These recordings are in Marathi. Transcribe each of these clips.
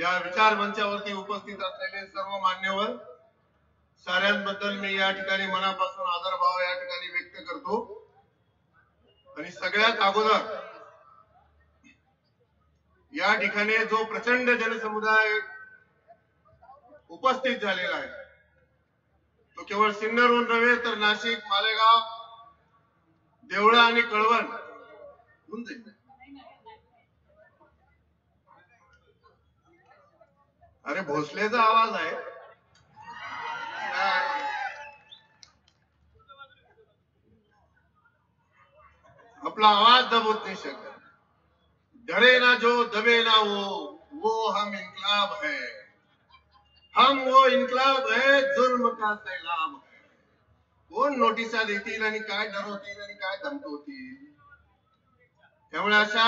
या विचार मंचावरती उपस्थित असलेले सर्व मान्यवर साऱ्यांबद्दल मी या ठिकाणी मनापासून आदरभाव या ठिकाणी व्यक्त करतो. आणि सगळ्यात अगोदर या ठिकाणी जो प्रचंड जनसमुदाय उपस्थित झालेला आहे तो केवळ सिन्नरहून नव्हे तर नाशिक मालेगाव देवळा आणि कळवण अरे भोसलेचा आवाज आहे. आपला आवाज दबोत नाही शकत. डरे ना जो दबे ना वो वो हम इनकलाब है. हम वो इन्कलाब है जुल्म का सैलाब है. कोण नोटिसा देतील आणि काय डरवतील आणि काय धमकवतील? त्यामुळे अशा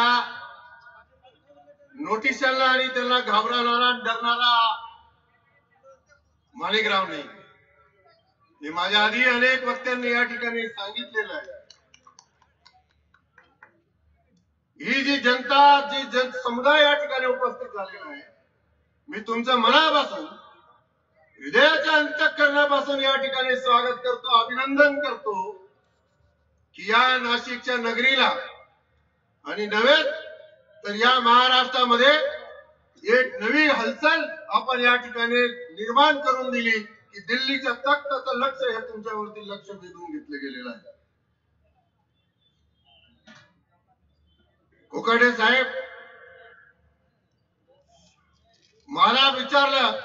नोटिसांना आणि त्यांना घाबरवणारा डरणारा माणिकराव नाही. हे माझ्या आधी अनेक वक्त्यांनी या ठिकाणी सांगितलेलं आहे. ही जी जनता जी जन समुदाय या ठिकाणी उपस्थित झालेला आहे मी तुमचं मनापासून हृदयाच्या अंतकरणापासून या ठिकाणी स्वागत करतो अभिनंदन करतो की या नाशिकच्या नगरीला आणि नव्हे तर या महाराष्ट्रामध्ये एक नवी हालचाल आपण या ठिकाणी निर्माण करून दिली की दिल्लीच्या तख्ताचं लक्ष हे तुमच्यावरती लक्ष वेधून घेतलं गेलेलं आहे. कोकाडे साहेब मला विचारलं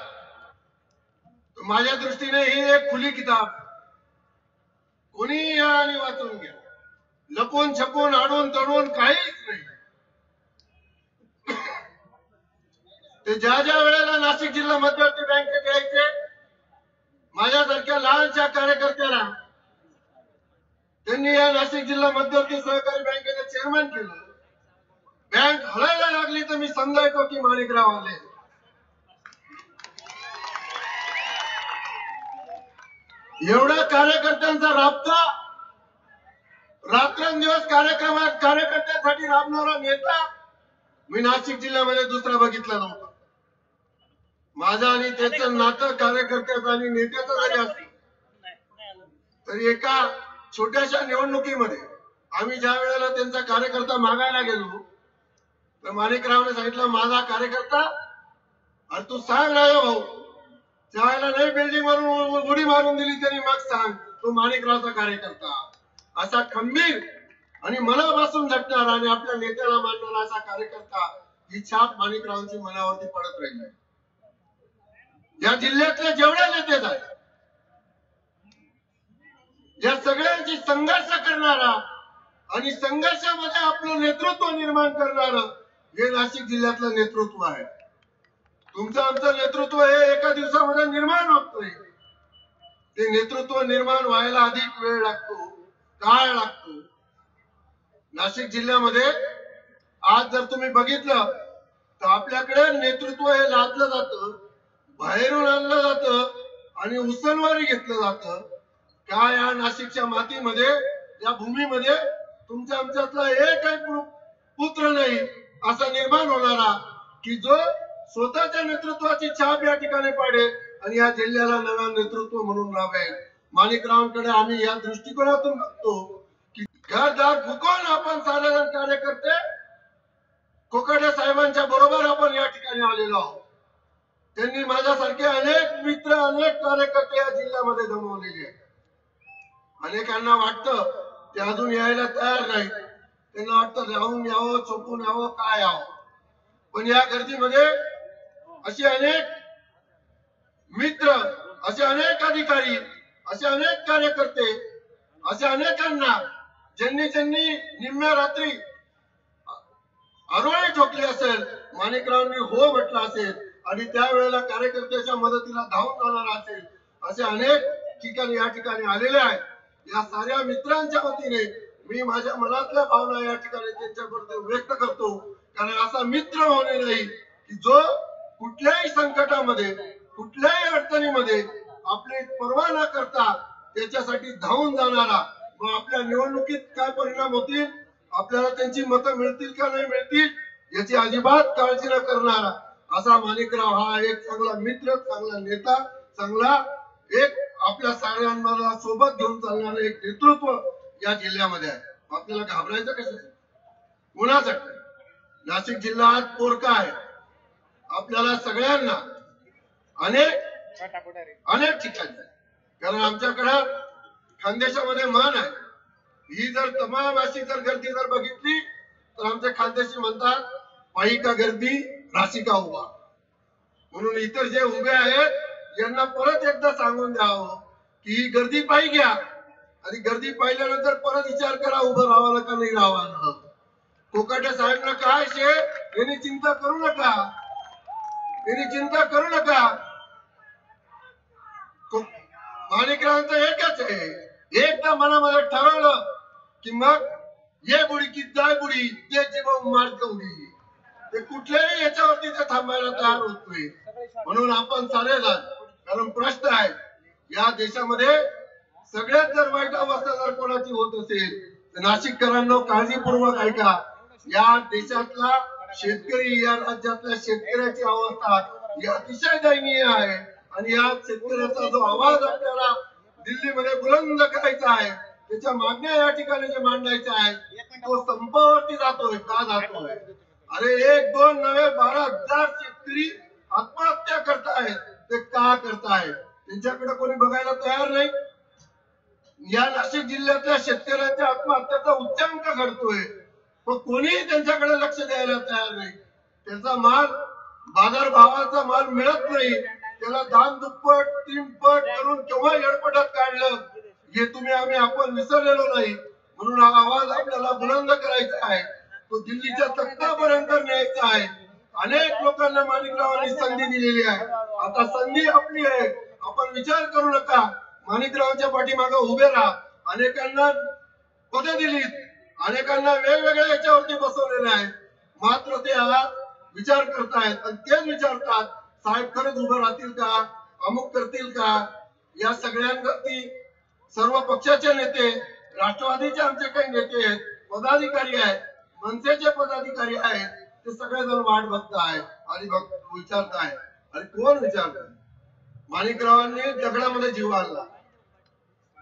माझ्या दृष्टीने ही एक खुली किताब. कोणी आणि वाचून घ्या. लपून छपून अडून तडून काहीच नाही. ते ज्या ज्या वेळेला नाशिक जिल्हा मध्यवर्ती बँकेत यायचे माझ्यासारख्या लहानशा कार्यकर्त्याला त्यांनी या नाशिक जिल्हा मध्यवर्ती सहकारी बँकेचं चेअरमॅन केलं. बँक हलायला लागली तर मी समजायचो की माणिकराव आले एवढ्या कार्यकर्त्यांचा राबता रात्रंदिवस कार्यक्रमात कार्यकर्त्यांसाठी राबणारा नेता मी नाशिक जिल्ह्यामध्ये दुसरा बघितला नव्हता. माझं आणि त्याचं नातं कार्यकर्त्याचं आणि नेत्याचं जरी असलं तरी एका छोट्याशा निवडणुकीमध्ये आम्ही ज्या वेळेला त्यांचा कार्यकर्ता मागायला गेलो तर माणिकरावने सांगितलं माझा कार्यकर्ता अरे तू सांग राजा भाऊ त्यावेळेला नाही बिल्डिंग वरून उडी मारून दिली तरी मग सांग तो माणिकरावचा कार्यकर्ता असा खंबीर आणि मनापासून झटणारा आणि आपल्या नेत्याला मानणारा असा कार्यकर्ता ही छाप माणिकरावांची मनावरती पडत राहिली. या जिल्ह्यातले जेवढे नेते आहेत या सगळ्यांची संघर्ष करणारा आणि संघर्षामध्ये आपलं नेतृत्व निर्माण करणार हे नाशिक जिल्ह्यातलं नेतृत्व आहे. तुमचं आमचं नेतृत्व हे एका दिवसामध्ये निर्माण होतोय. ते नेतृत्व निर्माण व्हायला अधिक वेळ लागतो काळ लागतो. नाशिक जिल्ह्यामध्ये आज जर तुम्ही बघितलं तर आपल्याकडे नेतृत्व हे लादलं जातं. बाहेरून आणलं जातं आणि उसनवारी घेतलं जातं. का या नाशिकच्या मातीमध्ये या भूमीमध्ये तुमच्या आमच्यातला एकही पुत्र नाही असा निर्माण होणारा की जो स्वतःच्या नेतृत्वाची छाप या ठिकाणी पाडेल आणि या जिल्ह्याला नव्या नेतृत्व म्हणून राबेल माणिकरावांकडे आम्ही या दृष्टिकोनातून बघतो की घरदार फुकून आपण साधारण कार्यकर्ते कोकाटे साहेबांच्या बरोबर आपण या ठिकाणी आलेलो आहोत. त्यांनी माझ्यासारखे अनेक मित्र अनेक कार्यकर्ते या जिल्ह्यामध्ये जमवलेले आहेत. अनेकांना वाटतं ते अजून यायला तयार नाहीत. त्यांना वाटतं राहून यावं चोपून यावं काय यावं. पण या गर्दीमध्ये असे अनेक मित्र असे अनेक अधिकारी असे अनेक कार्यकर्ते असे अनेकांना ज्यांनी ज्यांनी निम्म्या रात्री आरोळी ठोकली असेल माणिकरावांनी हो म्हटलं असेल आणि त्यावेळेला कार्यकर्त्याच्या मदतीला धावून जाणार असेल असे अनेक ठिकाणी या ठिकाणी आलेले आहेत. या साऱ्या मित्रांच्या वतीने मी माझ्या मनातल्या भावना या ठिकाणी त्यांच्याबद्दल व्यक्त करतो. कारण असा मित्र होणे नाही की जो कुठल्याही संकटामध्ये कुठल्याही अडचणीमध्ये आपली पर्वा न करता त्याच्यासाठी धावून जाणारा व आपल्या निवडणुकीत काय परिणाम होतील आपल्याला त्यांची मतं मिळतील का नाही मिळतील याची अजिबात काळजी न करणारा असा माणिकराव हा एक चांगला मित्र चांगला नेता चांगला एक आपल्या सगळ्यांना सोबत घेऊन चालणारं एक नेतृत्व या जिल्ह्यामध्ये आहे. आपल्याला घाबरायचं कशाचं? कुणासाठी नाशिक जिल्ह्यात पोरका आहे. आपल्याला सगळ्यांना अनेक अनेक ठिकाणी कारण आमच्याकडं खानदेशामध्ये मान आहे. ही जर तमाम अशी जर गर्दी जर बघितली तर आमच्या खानदेशी म्हणतात पायी का गर्दी? राशिका उभा. म्हणून इतर जे उभे आहेत यांना परत एकदा सांगून द्यावं की ही गर्दी पायी घ्या. आणि गर्दी पाहिल्यानंतर परत विचार करा उभं राहावा का नाही राहावं. कोकाटे साहेब काय शे यांनी चिंता करू नका. यांनी चिंता करू नका. को- माणिकरावांचं एकच आहे. एकदा मनामध्ये ठरवलं की मग ये बुडी की जाय बुडी ते जीवन मार्ग उडी ते कुठल्याही याच्यावरती ते थांबायला तयार होतोय म्हणून आपण चालेल कारण प्रश्न आहे या देशामध्ये सगळ्यात जर वाईट अवस्था जर कोणाची होत असेल तर नाशिककरांना काळजीपूर्वक ऐका या देशातला शेतकरी या राज्यातल्या शेतकऱ्याची अवस्था ही अतिशय दयनीय आहे. आणि या शेतकऱ्याचा जो आवाज आपल्याला दिल्लीमध्ये बुलंद करायचा आहे त्याच्या मागण्या या ठिकाणी जे मांडायच्या आहेत तो संपावरती जातोय का जातोय? अरे एक दोन नवे बारा हजार शेतकरी आत्महत्या करतायत. ते का करतायत? त्यांच्याकडे कोणी बघायला तयार नाही. या नाशिक जिल्ह्यातल्या शेतकऱ्यांच्या आत्महत्याचा उच्चांक घडतोय. पण कोणीही त्यांच्याकडे लक्ष द्यायला तयार नाही. त्याचा माल बाजार भावाचा माल मिळत नाही. त्याला दान दुप्पट तीनपट करून केव्हा एडपटात काढलं? हे तुम्ही आम्ही आपण विसरलेलो नाही. म्हणून हा आवाज आपल्याला बुलंद करायचा आहे. तो दिल्लीच्या तख्तापर्यंत न्यायचा आहे. अनेक लोकांना माणिकरावांनी संधी दिलेली आहे. आता संधी आपली आहे. आपण विचार करू नका. माणिकरावांच्या पाठीमागे उभे राहा. अनेकांना पदं दिलीत. अनेकांना वेगवेगळ्या याच्यावरती बसवलेलं आहे. मात्र ते आज विचार करतायत आणि तेच विचारतात साहेब खरंच उभं राहतील का? अमुक करतील का? या सगळ्यांवरती सर्व पक्षाचे नेते राष्ट्रवादीचे आमचे काही नेते आहेत पदाधिकारी आहेत. मनसेचे पदाधिकारी आहेत ते सगळेजण वाट बघत आहेत आणि विचारत विचारताय आणि कोण विचारत माणिकरावांनी दगडामध्ये जीव आणला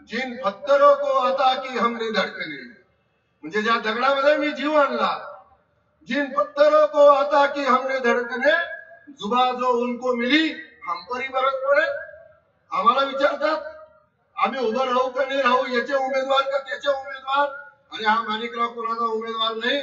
जिन पत्थरों को आता की हमने धडकने. म्हणजे ज्या दगडामध्ये मी जीव आणला जिन पत्थरों को आता की हमने धडकने. जुबा जो उनको मिली हम परी बरस पडे. आम्हाला विचारतात आम्ही उभं राहू का नाही राहू याचे उमेदवार का त्याचे उमेदवार? आणि हा माणिकराव कोणाचा उमेदवार नाही.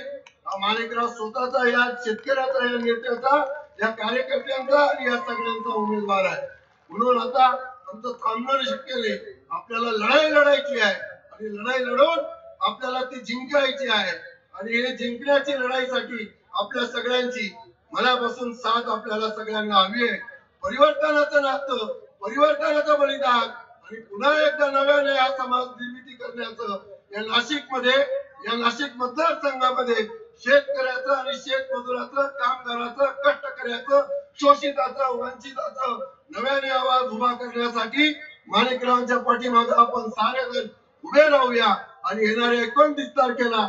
हा माणिकराव स्वतःचा या शेतकऱ्याचा या नेत्याचा या कार्यकर्त्यांचा आणि या सगळ्यांचा उमेदवार आहे. म्हणून आता आमचं थांबणं शक्य नाही आपल्याला लढाई लढायची आहे. आणि लढाई लढवून आपल्याला ती जिंकायची आहे. आणि हे जिंकण्याची लढाईसाठी आपल्या सगळ्यांची मनापासून साथ आपल्याला सगळ्यांना हवी आहे. परिवर्तनाचं नातं परिवर्तनाचं बलिदान आणि पुन्हा एकदा नव्याने हा समाज निर्मिती करण्याचं या नाशिकमध्ये या नाशिक मतदारसंघामध्ये शेतकऱ्याचं आणि शेतमजुराचं कामगाराचं कष्टकऱ्याचं शोषिताचं वंचिताचं नव्याने आवाज उभा करण्यासाठी माणिकरावांच्या पाठीमागे आपण सारे उभे राहूया आणि येणाऱ्या एकोणतीस तारखेला